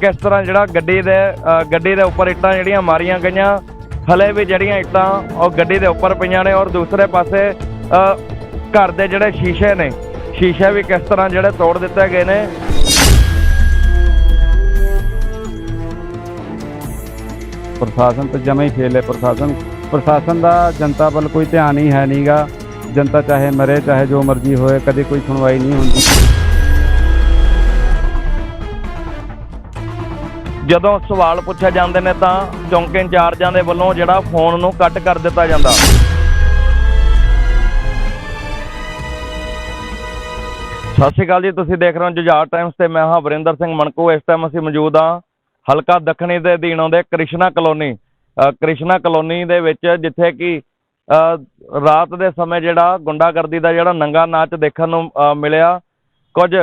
ਕਿਸ ਤਰ੍ਹਾਂ ਜਿਹੜਾ ਗੱਡੀ ਦੇ ਅ, ਗੱਡੀ ਦੇ ਉੱਪਰ ਇੱਟਾਂ ਜਿਹੜੀਆਂ ਮਾਰੀਆਂ ਗਈਆਂ ਹਲੇ ਵੀ ਜਿਹੜੀਆਂ ਇੱਟਾਂ ਉਹ ਗੱਡੀ ਦੇ ਉੱਪਰ ਪਈਆਂ ਨੇ ਔਰ ਦੂਸਰੇ ਪਾਸੇ ਘਰ ਦੇ ਜਿਹੜੇ ਸ਼ੀਸ਼ੇ ਨੇ ਸ਼ੀਸ਼ੇ ਵੀ ਕਿਸ ਤਰ੍ਹਾਂ ਜਿਹੜੇ ਤੋੜ ਦਿੱਤੇ ਗਏ ਨੇ। ਪ੍ਰਸ਼ਾਸਨ ਤਾਂ ਜਮਾ ਹੀ ਫੇਲ ਹੈ ਪ੍ਰਸ਼ਾਸਨ ਪ੍ਰਸ਼ਾਸਨ ਦਾ ਜਨਤਾ ਵੱਲ ਕੋਈ ਧਿਆਨ ਹੀ ਹੈ ਨਹੀਂਗਾ ਜਨਤਾ ਚਾਹੇ ਮਰੇ ਚਾਹੇ ਜੋ ਮਰਜ਼ੀ ਹੋਏ ਕਦੇ ਕੋਈ ਸੁਣਵਾਈ ਨਹੀਂ ਹੁੰਦੀ। ਜਦੋਂ ਸਵਾਲ ਪੁੱਛੇ ਜਾਂਦੇ ਨੇ ਤਾਂ ਚੌਂਕੇ ਇੰਚਾਰਜਾਂ ਦੇ ਵੱਲੋਂ ਜਿਹੜਾ ਫੋਨ ਨੂੰ ਕੱਟ ਕਰ ਦਿੱਤਾ ਜਾਂਦਾ। ਸਤਿ ਸ਼੍ਰੀ ਅਕਾਲ ਜੀ, ਤੁਸੀਂ ਦੇਖ ਰਹੇ ਹੋ ਜੁਝਾਰ ਟਾਈਮਸ ਤੇ ਮੈਂ ਹਾਂ ਵਰਿੰਦਰ ਸਿੰਘ ਮਣਕੂ। ਇਸ ਟਾਈਮ ਅਸੀਂ ਮੌਜੂਦ ਹਾਂ ਹਲਕਾ ਦੱਖਣੀ ਦੇ ਅਧੀਨ ਆਉਂਦੇ ਕ੍ਰਿਸ਼ਨਾ ਕਲੋਨੀ। ਕ੍ਰਿਸ਼ਨਾ ਕਲੋਨੀ ਦੇ ਵਿੱਚ ਜਿੱਥੇ ਕਿ ਰਾਤ ਦੇ ਸਮੇਂ ਜਿਹੜਾ ਗੁੰਡਾਗਰਦੀ ਦਾ ਜਿਹੜਾ ਨੰਗਾ ਨਾਚ ਦੇਖਣ ਨੂੰ ਮਿਲਿਆ। ਕੁਝ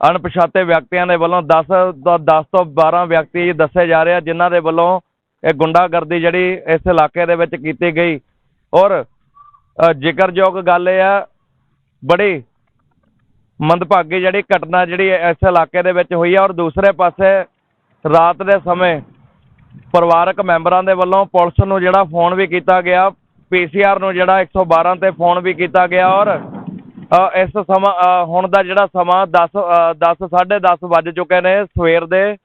ਅਣਪਛਾਤੇ ਵਿਅਕਤੀਆਂ ਦੇ ਵੱਲੋਂ 10 ਤੋਂ 10 ਤੋਂ 12 ਵਿਅਕਤੀ ਦੱਸੇ ਜਾ ਰਹੇ ਆ ਜਿਨ੍ਹਾਂ ਦੇ ਵੱਲੋਂ ਇਹ ਗੁੰਡਾਗਰਦੀ ਜਿਹੜੀ ਇਸ ਇਲਾਕੇ ਦੇ ਵਿੱਚ ਕੀਤੀ ਗਈ। ਔਰ ਜ਼ਿਕਰਯੋਗ ਗੱਲ ਇਹ ਆ, ਬੜੀ ਮੰਦਭਾਗੀ ਜਿਹੜੀ ਘਟਨਾ ਜਿਹੜੀ ਇਸ ਇਲਾਕੇ ਦੇ ਵਿੱਚ ਹੋਈ ਆ। ਔਰ ਦੂਸਰੇ ਪਾਸੇ ਰਾਤ ਦੇ ਸਮੇਂ ਪਰਿਵਾਰਕ ਮੈਂਬਰਾਂ ਦੇ ਵੱਲੋਂ ਪੁਲਿਸ ਨੂੰ ਜਿਹੜਾ ਫੋਨ ਵੀ ਕੀਤਾ ਗਿਆ ਪੀਸੀਆਰ ਨੂੰ ਜਿਹੜਾ 112 ਤੇ ਫੋਨ ਵੀ ਕੀਤਾ ਗਿਆ। ਔਰ ਇਸ ਸਮਾਂ ਹੁਣ ਦਾ ਜਿਹੜਾ ਸਮਾਂ ਦਸ ਦਸ, ਸਾਢੇ ਦਸ ਵੱਜ ਚੁੱਕੇ ਨੇ ਸਵੇਰ ਦੇ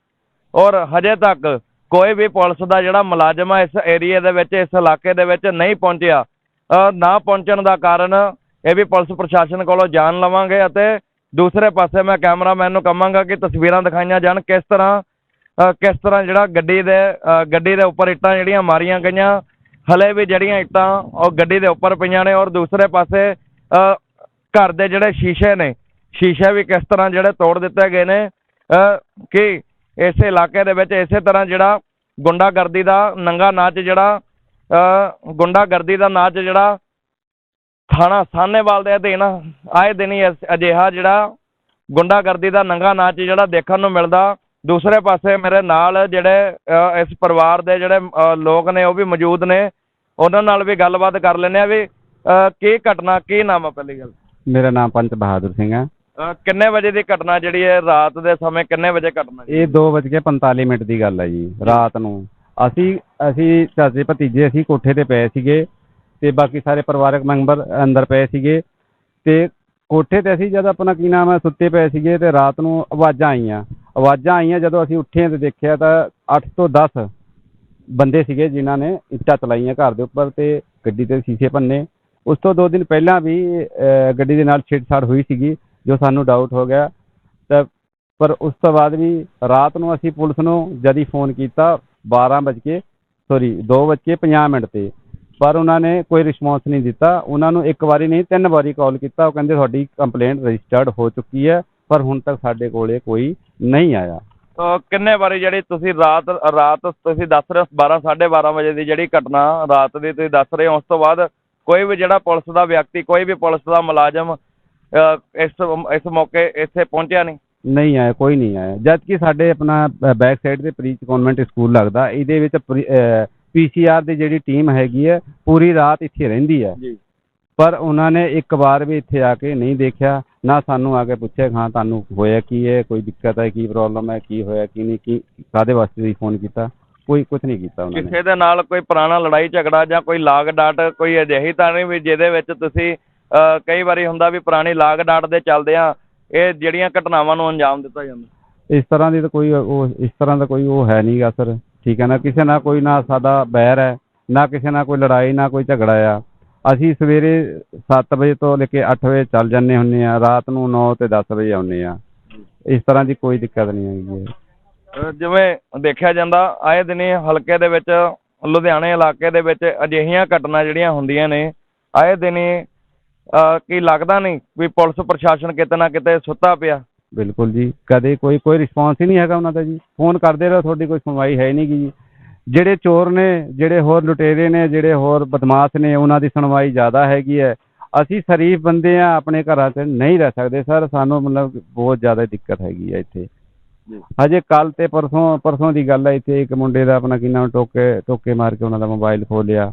ਔਰ ਹਜੇ ਤੱਕ ਕੋਈ ਵੀ ਪੁਲਿਸ ਦਾ ਜਿਹੜਾ ਮੁਲਾਜ਼ਮ ਆ ਇਸ ਏਰੀਏ ਦੇ ਵਿੱਚ, ਇਸ ਇਲਾਕੇ ਦੇ ਵਿੱਚ ਨਹੀਂ ਪਹੁੰਚਿਆ। ਨਾ ਪਹੁੰਚਣ ਦਾ ਕਾਰਨ ਇਹ ਵੀ ਪੁਲਿਸ ਪ੍ਰਸ਼ਾਸਨ ਕੋਲੋਂ ਜਾਣ ਲਵਾਂਗੇ ਅਤੇ ਦੂਸਰੇ ਪਾਸੇ ਮੈਂ ਕੈਮਰਾਮੈਨ ਨੂੰ ਕਹਾਂਗਾ ਕਿ ਤਸਵੀਰਾਂ ਦਿਖਾਈਆਂ ਜਾਣ ਕਿਸ ਤਰ੍ਹਾਂ ਕਿਸ ਤਰ੍ਹਾਂ ਜਿਹੜਾ ਗੱਡੀ ਦੇ ਗੱਡੀ ਦੇ ਉੱਪਰ ਇੱਟਾਂ ਜਿਹੜੀਆਂ ਮਾਰੀਆਂ ਗਈਆਂ। ਹਲੇ ਵੀ ਜਿਹੜੀਆਂ ਇੱਟਾਂ ਉਹ ਗੱਡੀ ਦੇ ਉੱਪਰ ਪਈਆਂ ਨੇ ਔਰ ਦੂਸਰੇ ਪਾਸੇ ਘਰ ਦੇ ਜਿਹੜੇ ਸ਼ੀਸ਼ੇ ਨੇ ਸ਼ੀਸ਼ੇ ਵੀ ਕਿਸ ਤਰ੍ਹਾਂ ਜਿਹੜੇ ਤੋੜ ਦਿੱਤੇ ਗਏ ਨੇ ਅ, ਕਿ ਇਸ ਇਲਾਕੇ ਦੇ ਵਿੱਚ ਇਸੇ ਤਰ੍ਹਾਂ ਜਿਹੜਾ ਗੁੰਡਾਗਰਦੀ ਦਾ ਨੰਗਾ ਨਾਚ ਜਿਹੜਾ ਅ, ਗੁੰਡਾਗਰਦੀ ਦਾ ਨਾਚ ਜਿਹੜਾ ਥਾਣਾ ਸਾਹਨੇਵਾਲ ਦੇ ਅਧੀਨ ਆਏ ਦਿਨ ਹੀ ਅਜਿਹਾ ਜਿਹੜਾ ਗੁੰਡਾਗਰਦੀ ਦਾ ਨੰਗਾ ਨਾਚ ਜਿਹੜਾ ਦੇਖਣ ਨੂੰ ਮਿਲਦਾ। ਦੂਸਰੇ ਪਾਸੇ ਮੇਰੇ ਨਾਲ ਜਿਹੜੇ ਇਸ ਪਰਿਵਾਰ ਦੇ ਜਿਹੜੇ ਲੋਕ ਨੇ ਉਹ ਵੀ ਮੌਜੂਦ ਨੇ। ਉਹਨਾਂ ਨਾਲ ਵੀ ਗੱਲਬਾਤ ਕਰ ਲੈਂਦੇ ਆ ਵੀ ਅ, ਕੀ ਘਟਨਾ ਕੀ ਨਾਮ ਆ ਪਹਿਲੀ ਗੱਲ? ਮੇਰਾ ਨਾਮ ਪੰਚ ਬਹਾਦਰ ਸਿੰਘ ਹੈ। ਕਿੰਨੇ ਵਜੇ ਦੀ ਘਟਨਾ ਜਿਹੜੀ ਹੈ? ਰਾਤ ਦੇ ਸਮੇਂ ਕਿੰਨੇ ਵਜੇ ਘਟਨਾ ਜੀ? ਇਹ 2:45 ਮਿੰਟ ਦੀ ਗੱਲ ਹੈ ਜੀ ਰਾਤ ਨੂੰ। ਅਸੀਂ ਅਸੀਂ ਚਾਚੇ ਭਤੀਜੇ ਅਸੀਂ ਕੋਠੇ ਤੇ ਪਏ ਸੀਗੇ ਤੇ ਬਾਕੀ ਸਾਰੇ ਪਰਿਵਾਰਕ ਮੈਂਬਰ ਅੰਦਰ ਪਏ ਸੀਗੇ ਤੇ ਕੋਠੇ ਤੇ ਅਸੀਂ ਜਦ ਆਪਣਾ ਕੀ ਨਾਮ ਹੈ ਸੁੱਤੇ ਪਏ ਸੀਗੇ ਤੇ ਰਾਤ ਨੂੰ ਆਵਾਜ਼ਾਂ ਆਈਆਂ। ਆਵਾਜ਼ਾਂ ਆਈਆਂ ਜਦੋਂ ਅਸੀਂ ਉੱਠੇ ਤੇ ਦੇਖਿਆ ਤਾਂ 8 ਤੋਂ 10 ਬੰਦੇ ਸੀਗੇ ਜਿਨ੍ਹਾਂ ਨੇ ਇੱਟਾਂ ਚਲਾਈਆਂ ਘਰ ਦੇ ਉੱਪਰ ਤੇ ਗੱਡੀ ਦੇ ਸ਼ੀਸ਼ੇ ਭੰਨੇ। ਉਸ ਤੋਂ ਦੋ ਦਿਨ ਪਹਿਲਾਂ ਵੀ ਗੱਡੀ ਦੇ ਨਾਲ ਛੇੜਛਾੜ ਹੋਈ ਸੀਗੀ ਜੋ ਸਾਨੂੰ ਡਾਊਟ ਹੋ ਗਿਆ। ਤਾਂ ਪਰ ਉਸ ਤੋਂ ਬਾਅਦ ਵੀ ਰਾਤ ਨੂੰ ਅਸੀਂ ਪੁਲਿਸ ਨੂੰ ਜਦ ਹੀ ਫੋਨ ਕੀਤਾ 12 ਵਜੇ ਸੌਰੀ 2:50 ਮਿੰਟ ਤੇ। ਪਰ ਉਹਨਾਂ ਨੇ ਕੋਈ ਰਿਸਪੌਂਸ ਨਹੀਂ ਦਿੱਤਾ। ਉਹਨਾਂ ਨੂੰ ਇੱਕ ਵਾਰੀ ਨਹੀਂ ਤਿੰਨ ਵਾਰੀ ਕਾਲ ਕੀਤਾ। ਉਹ ਕਹਿੰਦੇ ਤੁਹਾਡੀ ਕੰਪਲੇਂਟ ਰਜਿਸਟਰਡ ਹੋ ਚੁੱਕੀ ਹੈ ਪਰ ਹੁਣ ਤੱਕ ਸਾਡੇ ਕੋਲੇ ਕੋਈ ਨਹੀਂ ਆਇਆ। ਅ, ਕਿੰਨੇ ਵਾਰੀ ਜਿਹੜੀ ਤੁਸੀਂ ਰਾਤ ਰਾਤ ਤੁਸੀਂ ਦੱਸ ਰਹੇ ਹੋ 12 12:30 ਵਜੇ ਦੀ ਜਿਹੜੀ ਘਟਨਾ ਰਾਤ ਦੀ ਤੁਸੀਂ ਦੱਸ ਰਹੇ ਹੋ ਉਸ ਤੋਂ ਬਾਅਦ ਕੋਈ ਵੀ ਜਿਹੜਾ ਪੁਲਿਸ ਦਾ ਵਿਅਕਤੀ ਕੋਈ ਵੀ ਪੁਲਿਸ ਦਾ ਮੁਲਾਜ਼ਮ ਇਸ ਇਸ ਮੌਕੇ ਇੱਥੇ ਪਹੁੰਚਿਆ ਨਹੀਂ? ਨਹੀਂ ਆਇਆ ਕੋਈ ਨਹੀਂ ਆਇਆ। ਜਦ ਕਿ ਸਾਡੇ ਆਪਣਾ ਬੈਕ ਸਾਈਡ ਤੇ ਪ੍ਰੀਚ ਕਨਵੈਂਟ ਸਕੂਲ ਲੱਗਦਾ ਇਹਦੇ ਵਿੱਚ ਪੀਸੀਆਰ ਦੀ ਜਿਹੜੀ ਟੀਮ ਹੈਗੀ ਹੈ ਪੂਰੀ ਰਾਤ ਇੱਥੇ ਰਹਿੰਦੀ ਹੈ। ਜੀ। ਪਰ ਉਹਨਾਂ ਨੇ ਇੱਕ ਵਾਰ ਵੀ ਇੱਥੇ ਆ ਕੇ ਨਹੀਂ ਦੇਖਿਆ ਨਾ ਸਾਨੂੰ ਆ ਕੇ ਪੁੱਛਿਆ ਹਾਂ ਤੁਹਾਨੂੰ ਹੋਇਆ ਕੀ ਹੈ ਕੋਈ ਦਿੱਕਤ ਹੈ ਕੀ ਪ੍ਰੋਬਲਮ ਹੈ ਕੀ ਹੋਇਆ ਕੀ ਨਹੀਂ ਕੀ ਕਾਦੇ ਵਾਸਤੇ ਫੋਨ ਕੀਤਾ? ਕੋਈ ਕੁਝ ਨਹੀਂ ਕੀਤਾ ਉਹਨਾਂ ਨੇ ਕਿਸੇ ਦੇ ਨਾਲ ਕੋਈ ਪੁਰਾਣਾ ਲੜਾਈ ਝਗੜਾ ਜਾਂ ਕੋਈ ਲਾਗ ਡਾਟ ਕੋਈ ਅਜਿਹੀ ਤਾਂ ਨਹੀਂ ਵੀ ਜਿਹਦੇ ਵਿੱਚ ਤੁਸੀਂ ਕਈ ਵਾਰੀ ਹੁੰਦਾ ਵੀ ਪੁਰਾਣੀ ਲਾਗ ਡਾਟ ਦੇ ਚੱਲਦਿਆਂ ਇਹ ਜਿਹੜੀਆਂ ਘਟਨਾਵਾਂ ਨੂੰ ਅੰਜਾਮ ਦਿੱਤਾ ਜਾਂਦਾ। ਇਸ ਤਰ੍ਹਾਂ ਦੀ ਤਾਂ ਕੋਈ ਉਹ ਇਸ ਤਰ੍ਹਾਂ ਦਾ ਕੋਈ ਉਹ ਹੈ ਨਹੀਂਗਾ ਸਰ। ਠੀਕ ਹੈ ਨਾ ਕਿਸੇ ਨਾਲ ਕੋਈ ਨਾ ਸਾਡਾ ਬੈਰ ਹੈ ਨਾ ਕਿਸੇ ਨਾਲ ਕੋਈ ਲੜਾਈ ਨਾ ਕੋਈ ਝਗੜਾ ਆ। ਅਸੀਂ ਸਵੇਰੇ 7 ਵਜੇ ਤੋਂ ਲੈ ਕੇ 8 ਵਜੇ ਚੱਲ ਜੰਨੇ ਹੁੰਨੇ ਆ ਰਾਤ ਨੂੰ 9 ਤੇ 10 ਵਜੇ ਆਉਂਦੇ ਆ। ਇਸ ਤਰ੍ਹਾਂ ਦੀ ਕੋਈ ਦਿੱਕਤ ਨਹੀਂ ਹੈਗੀ ਹੈ। ਜਿਵੇਂ ਦੇਖਿਆ ਜਾਂਦਾ, ਆਏ ਦਿਨੇ ਹਲਕੇ ਦੇ ਵਿੱਚ, ਲੁਧਿਆਣੇ ਇਲਾਕੇ ਦੇ ਵਿੱਚ ਅਜਿਹੀਆਂ ਘਟਨਾ ਜਿਹੜੀਆਂ ਹੁੰਦੀਆਂ ਨੇ, ਆਏ ਦਿਨੀ ਕੀ ਲੱਗਦਾ ਨਹੀਂ ਵੀ ਪੁਲਿਸ ਪ੍ਰਸ਼ਾਸਨ ਕਿਤੇ ਨਾ ਕਿਤੇ ਸੁੱਤਾ ਪਿਆ? ਬਿਲਕੁਲ ਜੀ, ਕਦੇ ਕੋਈ ਕੋਈ ਰਿਸਪੌਂਸ ਹੀ ਨਹੀਂ ਹੈਗਾ ਉਹਨਾਂ ਦਾ ਜੀ। ਫੋਨ ਕਰਦੇ ਰਹੋ, ਤੁਹਾਡੀ ਕੋਈ ਸੁਣਵਾਈ ਹੈ ਨਹੀਂ ਗੀ ਜੀ। ਜਿਹੜੇ ਚੋਰ ਨੇ, ਜਿਹੜੇ ਹੋਰ ਲੁਟੇਰੇ ਨੇ, ਜਿਹੜੇ ਹੋਰ ਬਦਮਾਸ਼ ਨੇ, ਉਹਨਾਂ ਦੀ ਸੁਣਵਾਈ ਜ਼ਿਆਦਾ ਹੈਗੀ ਹੈ। ਅਸੀਂ ਸ਼ਰੀਫ ਬੰਦੇ ਆ, ਆਪਣੇ ਘਰਾਂ 'ਚ ਨਹੀਂ ਰਹਿ ਸਕਦੇ, ਸਰ। ਸਾਨੂੰ ਮਤਲਬ ਬਹੁਤ ਜ਼ਿਆਦਾ ਦਿੱਕਤ ਹੈਗੀ ਹੈ ਇੱਥੇ। ਹਜੇ ਕੱਲ ਤੇ ਪਰਸੋਂ ਪਰਸੋਂ ਦੀ ਗੱਲ ਹੈ ਇੱਥੇ ਇੱਕ ਮੁੰਡੇ ਦਾ ਆਪਣਾ ਕੀ ਨਾਮ ਟੋਕੇ ਟੋਕੇ ਮਾਰ ਕੇ ਉਹਨਾਂ ਦਾ ਮੋਬਾਈਲ ਖੋਹ ਲਿਆ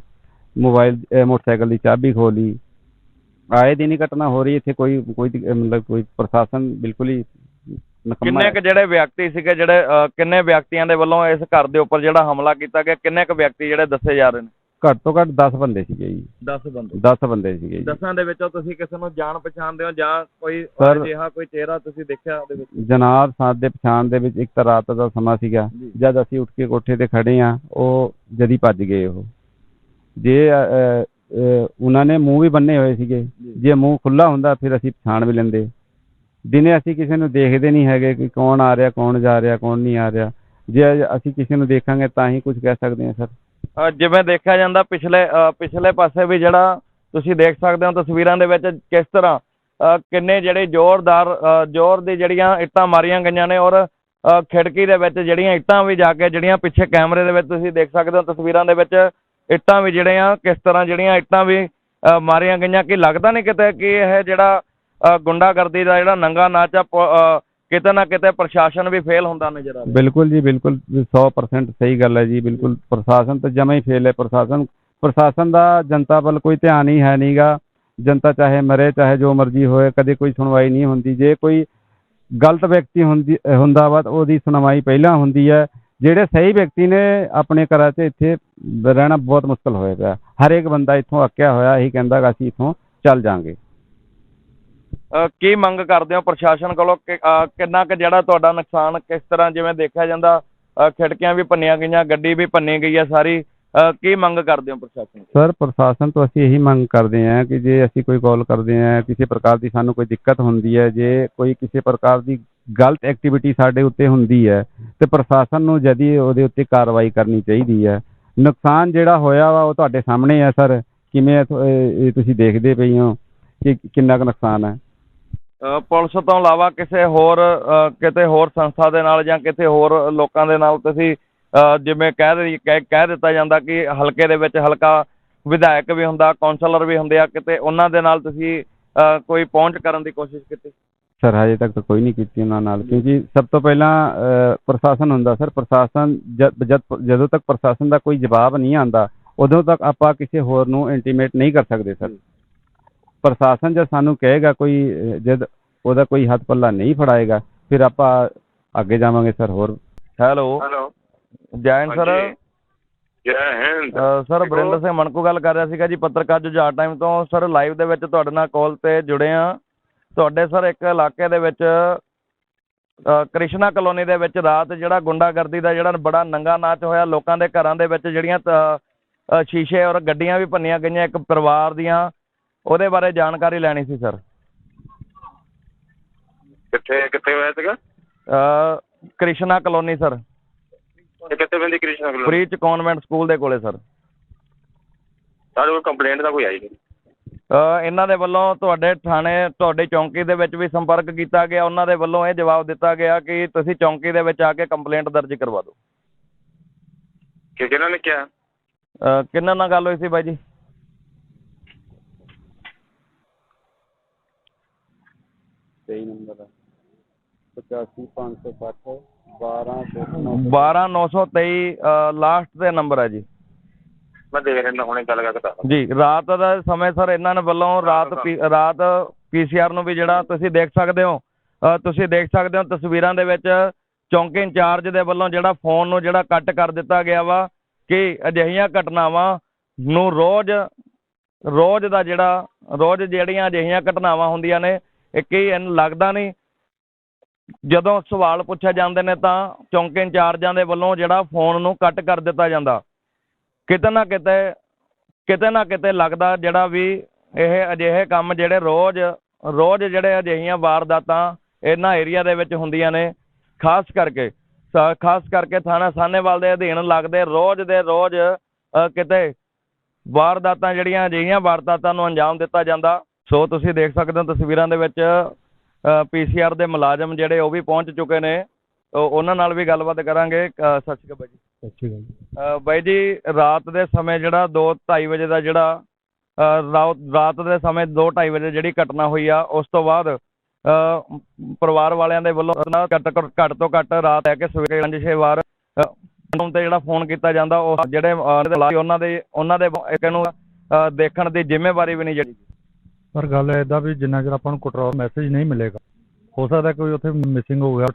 ਮੋਬਾਈਲ ਮੋਟਰਸਾਈਕਲ ਦੀ ਚਾਬੀ ਖੋਹ ਲਈ ਆਏ ਦਿਨ ਹੀ ਘਟਨਾ ਹੋ ਰਹੀ ਇੱਥੇ ਕੋਈ ਕੋਈ ਮਤਲਬ ਕੋਈ ਪ੍ਰਸ਼ਾਸਨ ਬਿਲਕੁਲ ਹੀ ਕਿੰਨੇ ਕੁ ਜਿਹੜੇ ਵਿਅਕਤੀ ਸੀਗੇ ਜਿਹੜੇ ਕਿੰਨੇ ਵਿਅਕਤੀਆਂ ਦੇ ਵੱਲੋਂ ਇਸ ਘਰ ਦੇ ਉੱਪਰ ਜਿਹੜਾ ਹਮਲਾ ਕੀਤਾ ਗਿਆ ਕਿੰਨੇ ਕੁ ਵਿਅਕਤੀ ਜਿਹੜੇ ਦੱਸੇ ਜਾ ਰਹੇ ਨੇ? ਘੱਟ ਤੋਂ ਘੱਟ 10 ਬੰਦੇ ਸੀਗੇ ਜੀ। 10 ਬੰਦੇ। 10 ਬੰਦੇ ਸੀਗੇ ਜੀ। ਦਸਾਂ ਦੇ ਵਿੱਚੋਂ ਤੁਸੀਂ ਕਿਸੇ ਨੂੰ ਜਾਣ ਪਛਾਣਦੇ ਹੋ ਜਾਂ ਕੋਈ Sir- ਅਜਿਹਾ ਕੋਈ ਚਿਹਰਾ ਤੁਸੀਂ ਦੇਖਿਆ ਉਹਦੇ ਵਿੱਚ? ਜਨਾਬ ਸਾਥ ਦੇ ਪਛਾਣ ਦੇ ਵਿੱਚ ਇੱਕ ਤਾਂ ਰਾਤ ਦਾ ਸਮਾਂ ਸੀਗਾ। ਜੀ। ਜਦ ਅਸੀਂ ਉੱਠ ਕੇ ਕੋਠੇ ਤੇ ਖੜੇ ਆ ਉਹ ਜਦੀ ਭੱਜ ਗਏ ਉਹ। ਜੇ ਅ, ਅ, ਉਹਨਾਂ ਨੇ ਮੂੰਹ ਵੀ ਬੰਨੇ ਹੋਏ ਸੀਗੇ। ਜੇ। ਮੂੰਹ ਖੁੱਲਾ ਹੁੰਦਾ ਫਿਰ ਅਸੀਂ ਪਛਾਣ ਵੀ ਲੈਂਦੇ। ਦਿਨੇ ਅਸੀਂ ਕਿਸੇ ਨੂੰ ਦੇਖਦੇ ਨਹੀਂ ਹੈਗੇ ਕਿ ਕੌਣ ਆ ਰਿਹਾ ਕੌਣ ਜਾ ਰਿਹਾ ਕੌਣ ਨਹੀਂ ਆ ਰਿਹਾ। ਜੇ ਅਸੀਂ ਕਿਸੇ ਨੂੰ ਦੇਖਾਂਗੇ ਤਾਂ ਹੀ ਕੁਝ ਕਹਿ ਸਕਦੇ ਹਾਂ ਸਰ। ਜਿਵੇਂ ਦੇਖਿਆ ਜਾਂਦਾ ਪਿਛਲੇ ਪਿਛਲੇ ਪਾਸੇ ਵੀ ਜਿਹੜਾ ਤੁਸੀਂ ਦੇਖ ਸਕਦੇ ਹੋ ਤਸਵੀਰਾਂ ਦੇ ਵਿੱਚ ਕਿਸ ਤਰ੍ਹਾਂ ਕਿੰਨੇ ਜਿਹੜੇ ਜ਼ੋਰਦਾਰ ਜ਼ੋਰ ਦੀ ਜਿਹੜੀਆਂ ਇੱਟਾਂ ਮਾਰੀਆਂ ਗਈਆਂ ਨੇ ਔਰ ਖਿੜਕੀ ਦੇ ਵਿੱਚ ਜਿਹੜੀਆਂ ਇੱਟਾਂ ਵੀ ਜਾ ਕੇ ਜਿਹੜੀਆਂ ਪਿੱਛੇ ਕੈਮਰੇ ਦੇ ਵਿੱਚ ਤੁਸੀਂ ਦੇਖ ਸਕਦੇ ਹੋ ਤਸਵੀਰਾਂ ਦੇ ਵਿੱਚ ਇੱਟਾਂ ਵੀ ਜਿਹੜੀਆਂ ਕਿਸ ਤਰ੍ਹਾਂ ਜਿਹੜੀਆਂ ਇੱਟਾਂ ਵੀ ਮਾਰੀਆਂ ਗਈਆਂ ਕਿ ਲੱਗਦਾ ਨਹੀਂ ਕਿਤੇ ਕਿ ਇਹ ਜਿਹੜਾ ਗੁੰਡਾਗਰਦੀ ਦਾ ਜਿਹੜਾ ਨੰਗਾ ਨਾਚ ਆ, ਪ- ਕਿਤੇ ਨਾ ਕਿਤੇ ਪ੍ਰਸ਼ਾਸਨ ਵੀ ਫੇਲ ਹੁੰਦਾ ਨਜ਼ਰ ਆ ਰਿਹਾ। ਬਿਲਕੁਲ ਜੀ, ਬਿਲਕੁਲ 100% ਸਹੀ ਗੱਲ ਹੈ ਜੀ, ਬਿਲਕੁਲ ਪ੍ਰਸ਼ਾਸਨ ਤਾਂ ਜਮਾ ਹੀ ਫੇਲ ਹੈ। ਪ੍ਰਸ਼ਾਸਨ ਪ੍ਰਸ਼ਾਸਨ ਦਾ ਜਨਤਾ ਵੱਲ ਕੋਈ ਧਿਆਨ ਹੀ ਹੈ ਨਹੀਂਗਾ ਜਨਤਾ ਚਾਹੇ ਮਰੇ, ਚਾਹੇ ਜੋ ਮਰਜ਼ੀ ਹੋਏ, ਕਦੇ ਕੋਈ ਸੁਣਵਾਈ ਨਹੀਂ ਹੁੰਦੀ। ਜੇ ਕੋਈ ਗਲਤ ਵਿਅਕਤੀ ਹੁੰਦੀ, ਹੁੰਦਾ ਵਾ ਤਾਂ ਉਹਦੀ ਸੁਣਵਾਈ ਪਹਿਲਾਂ ਹੁੰਦੀ ਹੈ। ਜਿਹੜੇ ਸਹੀ ਵਿਅਕਤੀ ਨੇ ਆਪਣੇ ਘਰਾਂ 'ਚ ਇੱਥੇ ਰਹਿਣਾ ਬਹੁਤ ਮੁਸ਼ਕਲ ਹੋਇਆ ਪਿਆ। ਹਰੇਕ ਬੰਦਾ ਇੱਥੋਂ ਅੱਕਿਆ ਹੋਇਆ, ਇਹੀ ਕਹਿੰਦਾ ਕਿ ਅਸੀਂ ਇੱਥੋਂ ਚੱਲ ਜਾਾਂਗੇ। ਕੀ ਮੰਗ ਕਰਦੇ ਹੋ ਪ੍ਰਸ਼ਾਸਨ ਕੋਲੋਂ? ਕਿੰਨਾ ਕੁ ਜਿਹੜਾ ਤੁਹਾਡਾ ਨੁਕਸਾਨ ਕਿਸ ਤਰ੍ਹਾਂ ਜਿਵੇਂ ਦੇਖਿਆ ਜਾਂਦਾ ਖਿੜਕੀਆਂ ਵੀ ਭੰਨੀਆਂ ਗਈਆਂ, ਗੱਡੀ ਵੀ ਭੰਨੀ ਗਈ ਹੈ ਸਾਰੀ ਕੀ ਮੰਗ ਕਰਦੇ ਹੋ ਪ੍ਰਸ਼ਾਸਨ ਸਰ, ਪ੍ਰਸ਼ਾਸਨ ਤੋਂ ਅਸੀਂ ਇਹੀ ਮੰਗ ਕਰਦੇ ਹਾਂ ਕਿ ਜੇ ਅਸੀਂ ਕੋਈ ਕਾਲ ਕਰਦੇ ਹਾਂ, ਕਿਸੇ ਪ੍ਰਕਾਰ ਦੀ ਸਾਨੂੰ ਕੋਈ ਦਿੱਕਤ ਹੁੰਦੀ ਹੈ, ਜੇ ਕੋਈ ਕਿਸੇ ਪ੍ਰਕਾਰ ਦੀ ਗਲਤ ਐਕਟੀਵਿਟੀ ਸਾਡੇ ਉੱਤੇ ਹੁੰਦੀ ਹੈ, ਤੇ ਪ੍ਰਸ਼ਾਸਨ ਨੂੰ ਜਦੀ ਉਹਦੇ ਉੱਤੇ ਕਾਰਵਾਈ ਕਰਨੀ ਚਾਹੀਦੀ ਹੈ। ਨੁਕਸਾਨ ਜਿਹੜਾ ਹੋਇਆ ਵਾ, ਉਹ ਤੁਹਾਡੇ ਸਾਹਮਣੇ ਹੈ ਸਰ। ਕਿਵੇਂ ਤੁਸੀਂ ਦੇਖਦੇ ਪਈ ਹੋ ਕਿ ਕਿੰਨਾ ਕੁ ਨੁਕਸਾਨ ਹੈ। ਪੁਲਿਸ ਤੋਂ ਇਲਾਵਾ ਕਿਸੇ ਹੋਰ ਕਿਤੇ ਹੋਰ ਸੰਸਥਾ ਦੇ ਨਾਲ ਜਾਂ ਕਿਤੇ ਹੋਰ ਲੋਕਾਂ ਦੇ ਨਾਲ ਤੁਸੀਂ ਜਿਵੇਂ ਕਹਿ ਰਹੀ ਕਹਿ ਦਿੱਤਾ ਜਾਂਦਾ ਕਿ ਹਲਕੇ ਦੇ ਵਿੱਚ ਹਲਕਾ ਵਿਧਾਇਕ ਵੀ ਹੁੰਦਾ, ਕੌਂਸਲਰ ਵੀ ਹੁੰਦੇ ਆ, ਕਿਤੇ ਉਹਨਾਂ ਦੇ ਨਾਲ ਤੁਸੀਂ ਕੋਈ ਪਹੁੰਚ ਕਰਨ ਦੀ ਕੋਸ਼ਿਸ਼ ਕੀਤੀ? ਸਰ, ਹਜੇ ਤੱਕ ਤਾਂ ਕੋਈ ਨਹੀਂ ਕੀਤੀ ਉਹਨਾਂ ਨਾਲ, ਕਿਉਂਕਿ ਸਭ ਤੋਂ ਪਹਿਲਾਂ ਪ੍ਰਸ਼ਾਸਨ ਹੁੰਦਾ ਸਰ, ਪ੍ਰਸ਼ਾਸਨ ਜਦ- ਜਦੋਂ ਤੱਕ ਪ੍ਰਸ਼ਾਸਨ ਦਾ ਕੋਈ ਜਵਾਬ ਨਹੀਂ ਆਉਂਦਾ, ਉਦੋਂ ਤੱਕ ਆਪਾਂ ਕਿਸੇ ਹੋਰ ਨੂੰ ਇੰਟੀਮੇਟ ਨਹੀਂ ਕਰ ਸਕਦੇ ਸਰ। ਪ੍ਰਸ਼ਾਸਨ ਜਦ ਸਾਨੂੰ ਕਹੇਗਾ ਕੋਈ ਜਦ ਉਹਦਾ ਕੋਈ ਹੱਥ ਪੱਲਾ ਨਹੀਂ ਫੜਾਏਗਾ ਫਿਰ ਆਪਾਂ ਅੱਗੇ ਜਾਵਾਂਗੇ ਸਰ ਹੋਰ। ਹੈਲੋ। ਹੈਲੋ। ਜੈਨ ਸਰ। ਹਾਂਜੀ। ਜੈ ਹਿੰਦ। ਸਰ? ਬਰਿੰਦਰ ਸਿੰਘ ਮਣਕੂ ਗੱਲ ਕਰ ਰਿਹਾ ਸੀਗਾ ਜੀ ਪੱਤਰਕਾਰ ਜੁਝਾਰ ਟਾਈਮ ਤੋਂ। ਸਰ ਲਾਈਵ ਦੇ ਵਿੱਚ ਤੁਹਾਡੇ ਨਾਲ ਕਾਲ ਤੇ ਜੁੜੇ ਆ ਤੁਹਾਡੇ ਸਰ ਇੱਕ ਇਲਾਕੇ ਦੇ ਵਿੱਚ ਕ੍ਰਿਸ਼ਨਾ ਕਲੋਨੀ ਦੇ ਵਿੱਚ ਰਾਤ ਜਿਹੜਾ ਗੁੰਡਾਗਰਦੀ ਦਾ ਜਿਹੜਾ ਬੜਾ ਨੰਗਾ ਨਾਚ ਹੋਇਆ ਲੋਕਾਂ ਦੇ ਘਰਾਂ ਦੇ ਵਿੱਚ ਜਿਹੜੀਆਂ ਤ- ਸ਼ੀਸ਼ੇ ਔਰ ਗੱਡੀਆਂ ਵੀ ਭੰਨੀਆਂ ਗਈਆਂ ਇੱਕ ਪਰਿਵਾਰ ਦੀਆਂ। ਉਹਦੇ ਬਾਰੇ ਜਾਣਕਾਰੀ ਲੈਣੀ ਸੀ ਸਰ। ਕਿੱਥੇ ਕਿੱਥੇ ਹੋਇਆ ਸੀਗਾ? ਅਹ ਕ੍ਰਿਸ਼ਨਾ ਕਲੋਨੀ ਸਰ। ਇਹ ਕਿੱਥੇ ਬੰਦੀ ਕ੍ਰਿਸ਼ਨ ਕੋਲ ਬ੍ਰੀਚ ਕਨਵੈਂਟ ਸਕੂਲ ਦੇ ਕੋਲੇ ਸਰ। ਸਾਡੇ ਕੋਲ ਕੰਪਲੇਂਟ ਦਾ ਕੋਈ ਆਈ ਨਹੀਂ। ਅ, ਇਹਨਾਂ ਦੇ ਵੱਲੋਂ ਤੁਹਾਡੇ ਥਾਣੇ ਤੁਹਾਡੀ ਚੌਂਕੀ ਦੇ ਵਿੱਚ ਵੀ ਸੰਪਰਕ ਕੀਤਾ ਗਿਆ। ਉਹਨਾਂ ਦੇ ਵੱਲੋਂ ਇਹ ਜਵਾਬ ਦਿੱਤਾ ਗਿਆ ਕਿ ਤੁਸੀਂ ਚੌਂਕੀ ਦੇ ਵਿੱਚ ਆ ਕੇ ਕੰਪਲੇਂਟ ਦਰਜ ਕਰਵਾ ਦਿਓ। ਕਿ ਕਿਹਨਾਂ ਨੇ ਕਿਹਾ? ਅ, ਕਿਹਨਾਂ ਨਾਲ ਗੱਲ ਹੋਈ ਸੀ ਬਾਈ ਜੀ? ਸਹੀ ਨੰਬਰ 85560 12 12923 ਲਾਸਟ ਦੇ ਨੰਬਰ ਹੈ ਜੀ। ਮੈਂ ਦੇਖ ਰਿਹਾ ਹੁਣੇ ਗੱਲ ਕਰਕੇ ਦੱਸ ਜੀ ਰਾਤ ਦਾ ਸਮੇਂ ਸਰ ਇਹਨਾਂ ਨੇ ਵੱਲੋਂ ਰਾਤ ਪੀ- ਰਾਤ ਪੀਸੀਆਰ ਨੂੰ ਵੀ ਜਿਹੜਾ ਤੁਸੀਂ ਦੇਖ ਸਕਦੇ ਹੋ ਅ, ਤੁਸੀਂ ਦੇਖ ਸਕਦੇ ਹੋ ਤਸਵੀਰਾਂ ਦੇ ਵਿੱਚ ਚੌਂਕੀ ਇੰਚਾਰਜ ਦੇ ਵੱਲੋਂ ਜਿਹੜਾ ਫੋਨ ਨੂੰ ਜਿਹੜਾ ਕੱਟ ਕਰ ਦਿੱਤਾ ਗਿਆ ਵਾ ਕਿ ਅਜਿਹੀਆਂ ਘਟਨਾਵਾਂ ਨੂੰ ਰੋਜ਼ ਰੋਜ਼ ਦਾ ਜਿਹੜਾ ਰੋਜ਼ ਜਿਹੜੀਆਂ ਅਜਿਹੀਆਂ ਘਟਨਾਵਾਂ ਹੁੰਦੀਆਂ ਨੇ ਇਹ ਕੀ ਇਹਨੂੰ ਲੱਗਦਾ ਨਹੀਂ। ਜਦੋਂ ਸਵਾਲ ਪੁੱਛੇ ਜਾਂਦੇ ਨੇ ਤਾਂ ਚੌਂਕੇ ਇੰਚਾਰਜਾਂ ਦੇ ਵੱਲੋਂ ਜਿਹੜਾ ਫੋਨ ਨੂੰ ਕੱਟ ਕਰ ਦਿੱਤਾ ਜਾਂਦਾ। ਕਿਤੇ ਨਾ ਕਿਤੇ ਕਿਤੇ ਨਾ ਕਿਤੇ ਲੱਗਦਾ ਜਿਹੜਾ ਵੀ ਇਹ ਅਜਿਹੇ ਕੰਮ ਜਿਹੜੇ ਰੋਜ਼ ਰੋਜ਼ ਜਿਹੜੇ ਅਜਿਹੀਆਂ ਵਾਰਦਾਤਾਂ ਇਹਨਾਂ ਏਰੀਆ ਦੇ ਵਿੱਚ ਹੁੰਦੀਆਂ ਨੇ, ਖਾਸ ਕਰਕੇ, ਸ- ਖਾਸ ਕਰਕੇ ਥਾਣਾ ਸਾਹਨੇਵਾਲ ਦੇ ਅਧੀਨ ਲੱਗਦੇ ਰੋਜ਼ ਦੇ ਰੋਜ਼ ਕਿਤੇ ਵਾਰਦਾਤਾਂ ਜਿਹੜੀਆਂ ਅਜਿਹੀਆਂ ਵਾਰਦਾਤਾਂ ਨੂੰ ਅੰਜਾਮ ਦਿੱਤਾ ਜਾਂਦਾ। ਸੋ ਤੁਸੀਂ ਦੇਖ ਸਕਦੇ ਹੋ ਤਸਵੀਰਾਂ ਦੇ ਵਿੱਚ ਪੀਸੀਆਰ ਦੇ ਮੁਲਾਜ਼ਮ ਜਿਹੜੇ ਉਹ ਵੀ ਪਹੁੰਚ ਚੁੱਕੇ ਨੇ। ਉਹ- ਉਹਨਾਂ ਨਾਲ ਵੀ ਗੱਲਬਾਤ ਕਰਾਂਗੇ। ਸਤਿ ਸ਼੍ਰੀ ਅਕਾਲ ਬਾਈ ਜੀ। ਅ, ਬਾਈ ਜੀ ਰਾਤ ਦੇ ਸਮੇਂ ਜਿਹੜਾ 2:30 ਵਜੇ ਦਾ ਜਿਹੜਾ ਰਾਤ ਦੇ ਸਮੇਂ 2:30 ਵਜੇ ਜਿਹੜੀ ਘਟਨਾ ਹੋਈ ਆ ਉਸ ਤੋਂ ਬਾਅਦ ਪਰਿਵਾਰ ਵਾਲਿਆਂ ਦੇ ਵੱਲੋਂ ਨਾ ਘੱਟ ਘੱਟ ਤੋਂ ਘੱਟ ਰਾਤ ਲੈ ਕੇ ਸਵੇਰੇ ਪੰਜ ਛੇ ਵਾਰ ਅ, ਫੋਨ ਤੇ ਜਿਹੜਾ ਫੋਨ ਕੀਤਾ ਜਾਂਦਾ ਉਹ ਜਿਹੜੇ ਉਹਨਾਂ ਦੇ ਉਹਨਾਂ ਦੇ ਇੱਕ ਨੂੰ ਦੇਖਣ ਦੀ ਜ਼ਿੰਮੇਵਾਰੀ ਵੀ ਨਹੀਂ ਜਿਹੜੀ। ਪਰ ਗੱਲ ਐਦਾਂ ਵੀ ਜਿੰਨਾ ਚਿਰ ਆਪਾਂ ਨੂੰ ਕੰਟਰੋਲ ਮੈਸੇਜ ਨਹੀਂ ਮਿਲੇਗਾ, ਹੋ ਸਕਦਾ ਕੋਈ ਉੱਥੇ ਮਿਸਿੰਗ ਹੋ ਗਿਆ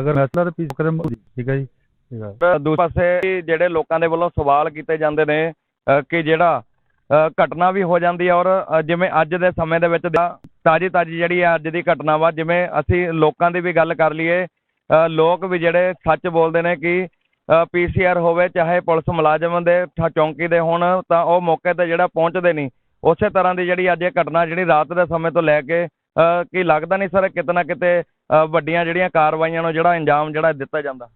ਅਗਰ ਮੈਸਲਾ ਤੇ ਪੀਸ ਕਰੇ ਠੀਕ ਹੈ ਜੀ? ਠੀਕ ਪਾਸੇ ਜਿਹੜੇ ਲੋਕਾਂ ਦੇ ਵੱਲੋਂ ਸਵਾਲ ਕੀਤੇ ਜਾਂਦੇ ਨੇ ਕਿ ਜਿਹੜਾ ਘਟਨਾ ਵੀ ਹੋ ਜਾਂਦੀ ਹੈ ਔਰ ਜਿਵੇਂ ਅੱਜ ਦੇ ਸਮੇਂ ਦੇ ਵਿੱਚ ਤਾਜੀ ਤਾਜੀ ਜਿਹੜੀ ਹੈ ਅੱਜ ਦੀ ਘਟਨਾ ਵਾ, ਜਿਵੇਂ ਅਸੀਂ ਲੋਕਾਂ ਦੀ ਵੀ ਗੱਲ ਕਰ ਲਈਏ ਲੋਕ ਵੀ ਜਿਹੜੇ ਸੱਚ ਬੋਲਦੇ ਨੇ ਕਿ ਪੀਸੀਆਰ ਹੋਵੇ, ਚਾਹੇ ਪੁਲਿਸ ਮੁਲਾਜ਼ਮ ਦੇ ਚੌਂਕੀ ਦੇ ਹੋਣ, ਤਾਂ ਉਹ ਮੌਕੇ ਤੇ ਜਿਹੜਾ ਪਹੁੰਚਦੇ ਨਹੀਂ। ਉਸੇ ਤਰ੍ਹਾਂ ਦੀ ਜਿਹੜੀ ਅੱਜ ਇਹ ਘਟਨਾ ਜਿਹੜੀ ਰਾਤ ਦੇ ਸਮੇਂ ਤੋਂ ਲੈ ਕੇ ਕੀ ਲੱਗਦਾ ਨਹੀਂ ਸਰ ਕਿਤੇ ਨਾ ਕਿਤੇ ਵੱਡੀਆਂ ਜਿਹੜੀਆਂ ਕਾਰਵਾਈਆਂ ਨੂੰ ਜਿਹੜਾ ਅੰਜਾਮ ਜਿਹੜਾ ਦਿੱਤਾ ਜਾਂਦਾ?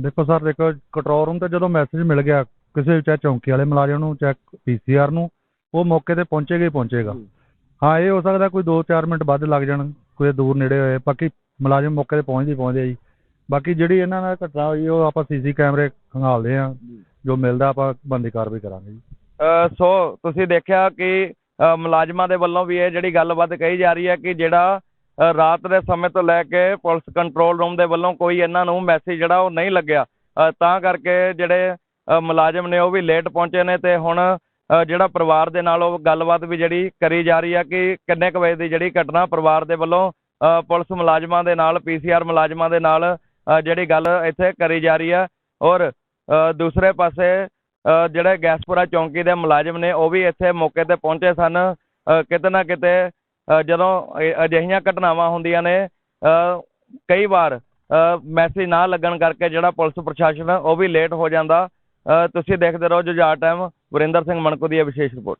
ਦੇਖੋ ਸਰ ਦੇਖੋ ਕੰਟਰੋਲ ਰੂਮ ਤੇ ਜਦੋਂ ਮੈਸੇਜ ਮਿਲ ਗਿਆ ਕਿਸੇ ਚਾਹੇ ਚੌਂਕੀ ਵਾਲੇ ਮੁਲਾਜ਼ਮ ਨੂੰ ਚਾਹੇ ਪੀਸੀਆਰ ਨੂੰ ਉਹ ਮੌਕੇ ਤੇ ਪਹੁੰਚੇਗਾ ਹੀ ਪਹੁੰਚੇਗਾ। ਹਾਂ। ਇਹ ਹੋ ਸਕਦਾ ਕੋਈ 2-4 ਮਿੰਟ ਵੱਧ ਲੱਗ ਜਾਣ ਕੋਈ ਦੂਰ ਨੇੜੇ ਹੋਏ ਬਾਕੀ ਮੁਲਾਜ਼ਮ ਮੌਕੇ ਤੇ ਪਹੁੰਚਦੇ ਪਹੁੰਚਦੇ ਆ ਜੀ। ਬਾਕੀ ਜਿਹੜੀ ਇਹਨਾਂ ਨਾਲ ਘਟਨਾ ਹੋਈ ਉਹ ਆਪਾਂ ਸੀਸੀ ਕੈਮਰੇ ਖੰਗਾਲਦੇ ਆ ਜੋ ਮਿਲਦਾ ਆਪਾਂ ਬੰਦੀ ਕਾਰਵਾਈ ਕਰਾਂਗੇ ਜੀ। ਸੋ ਤੁਸੀਂ ਦੇਖਿਆ ਕਿ ਮੁਲਾਜ਼ਮਾਂ ਦੇ ਵੱਲੋਂ ਵੀ ਇਹ ਜਿਹੜੀ ਗੱਲਬਾਤ ਕਹੀ ਜਾ ਰਹੀ ਹੈ ਕਿ ਜਿਹੜਾ ਰਾਤ ਦੇ ਸਮੇਂ ਤੋਂ ਲੈ ਕੇ ਪੁਲਿਸ ਕੰਟਰੋਲ ਰੂਮ ਦੇ ਵੱਲੋਂ ਕੋਈ ਇਹਨਾਂ ਨੂੰ ਮੈਸੇਜ ਜਿਹੜਾ ਉਹ ਨਹੀਂ ਲੱਗਿਆ। ਤਾਂ ਕਰਕੇ ਜਿਹੜੇ ਮੁਲਾਜ਼ਮ ਨੇ ਉਹ ਵੀ ਲੇਟ ਪਹੁੰਚੇ ਨੇ ਤੇ ਹੁਣ ਜਿਹੜਾ ਪਰਿਵਾਰ ਦੇ ਨਾਲ ਉਹ ਗੱਲਬਾਤ ਵੀ ਜਿਹੜੀ ਕਰੀ ਜਾ ਰਹੀ ਹੈ ਕਿ ਕਿੰਨੇ ਕੁ ਵਜੇ ਦੀ ਜਿਹੜੀ ਘਟਨਾ ਪਰਿਵਾਰ ਦੇ ਵੱਲੋਂ ਪੁਲਿਸ ਮੁਲਾਜ਼ਮਾਂ ਦੇ ਨਾਲ ਪੀਸੀਆਰ ਮੁਲਾਜ਼ਮਾਂ ਦੇ ਨਾਲ ਜਿਹੜੀ ਗੱਲ ਇੱਥੇ ਕਰੀ ਜਾ ਰਹੀ ਹੈ। ਔਰ ਦੂਸਰੇ ਪਾਸੇ ਜਿਹੜੇ ਗੈਸਪੁਰਾ ਚੌਂਕੀ ਦੇ ਮੁਲਾਜ਼ਮ ਨੇ, ਉਹ ਵੀ ਇੱਥੇ ਮੌਕੇ ਤੇ ਪਹੁੰਚੇ ਸਨ। ਕਿਤੇ ਨਾ ਕਿਤੇ ਜਦੋਂ ਅਜਿਹੀਆਂ ਘਟਨਾਵਾਂ ਹੁੰਦੀਆਂ ਨੇ ਕਈ ਵਾਰ ਮੈਸੇਜ ਨਾ ਲੱਗਣ ਕਰਕੇ ਜਿਹੜਾ ਪੁਲਿਸ ਪ੍ਰਸ਼ਾਸਨ ਹੈ ਉਹ ਵੀ ਲੇਟ ਹੋ ਜਾਂਦਾ। ਤੁਸੀਂ ਦੇਖਦੇ ਰਹੋ ਜੁਝਾਰ ਟਾਈਮ, ਵਰਿੰਦਰ ਸਿੰਘ ਮਣਕੂ ਦੀ ਇਹ ਵਿਸ਼ੇਸ਼ ਰਿਪੋਰਟ।